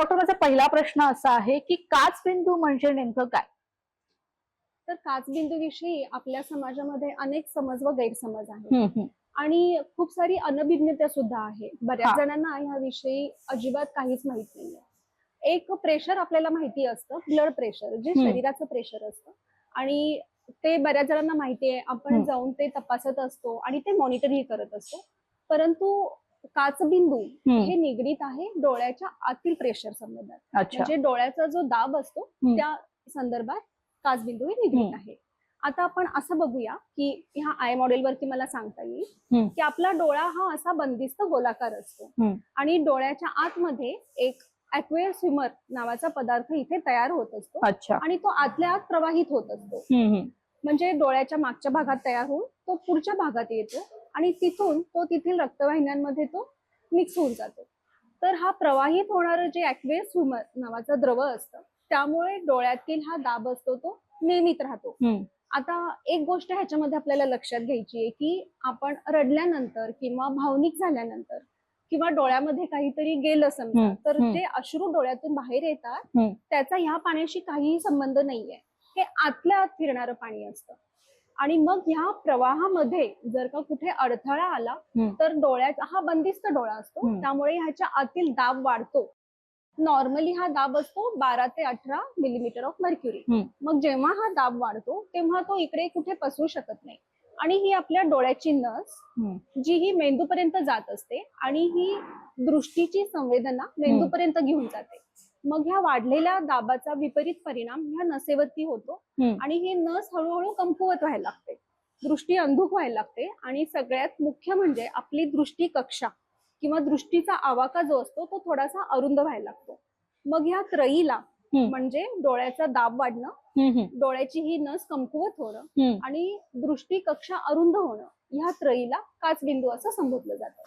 Doctor माझा पहिला प्रश्न असा आहे की काच बिंदू म्हणजे नेमकं काय तर काचबिंदूविषयी आपल्या समाजामध्ये अनेक समज व गैरसमज आहेत हम्म. आणि खूप सारी अनभिज्ञता सुद्धा आहे. बऱ्याच जणांना ह्याविषयी अजिबात काहीच माहीत नाहीये एक प्रेशर आपल्याला माहिती असतं ब्लड प्रेशर जे. शरीराचं प्रेशर असतं आणि ते बऱ्याच जणांना माहिती आहे आपण. जाऊन ते तपासत असतो आणि ते मॉनिटरही करत असतो परंतु काचबिंदू. हे निगडीत आहे डोळ्याच्या आतील प्रेशर अच्छा म्हणजे डोळ्याचा जो दाब असतो. त्या संदर्भात काचबिंदू हे निगडीत. आहे आता आपण असं बघूया की ह्या आय मॉडेल वरती मला सांगता येईल. की आपला डोळा हा असा बंदिस्त गोलाकार असतो. आणि डोळ्याच्या आतमध्ये एक अक्वेअर स्विमर नावाचा पदार्थ इथे तयार होत असतो आणि तो आतल्या आत प्रवाहित होत असतो. म्हणजे डोळ्याच्या मागच्या भागात तयार होऊन तो पुढच्या भागात येतो आणि तिथून तो तिथील रक्तवाहिन्यांमध्ये तो मिक्स होऊन जातो तर हा प्रवाहित होणारं जे अक्वेअर स्विमर नावाचं द्रव असतं त्यामुळे डोळ्यातील हा दाब असतो तो नियमित राहतो. आता एक गोष्ट ह्याच्यामध्ये आपल्याला लक्षात घ्यायची आहे की आपण रडल्यानंतर किंवा भावनिक झाल्यानंतर किंवा डोळ्यामध्ये काहीतरी गेलं समजा तर. जे अश्रू डोळ्यातून बाहेर येतात. त्याचा ह्या पाण्याशी काहीही संबंध नाहीये हे आतल्या आत फिरणारं पाणी असतं आणि मग ह्या प्रवाहामध्ये जर का कुठे अडथळा आला. तर डोळ्याचा हा बंदिस्त डोळा असतो. त्यामुळे ह्याच्या आतील दाब वाढतो नॉर्मली हा दाब असतो बारा ते अठरा मिलीमीटर ऑफ मर्क्युरी. मग जेव्हा हा दाब वाढतो तेव्हा तो इकडे कुठे पसरू शकत नाही आणि ही आपल्या डोळ्याची नस. जी ही मेंदूपर्यंत जात असते आणि ही दृष्टीची संवेदना मेंदूपर्यंत घेऊन जाते मग ह्या वाढलेल्या दाबाचा विपरीत परिणाम ह्या नसेवरती होतो. आणि ही नस हळूहळू कमकुवत व्हायला लागते दृष्टी अंधुक व्हायला लागते आणि सगळ्यात मुख्य म्हणजे आपली दृष्टी कक्षा किंवा दृष्टीचा आवाका जो असतो तो थोडासा अरुंद व्हायला लागतो मग ह्या त्रयीला. म्हणजे डोळ्याचा दाब वाढणं. डोळ्याची ही नस कमकुवत होणं. आणि दृष्टी कक्षा अरुंद होणं ह्या त्रयीला काचबिंदू असं संबोधलं जातं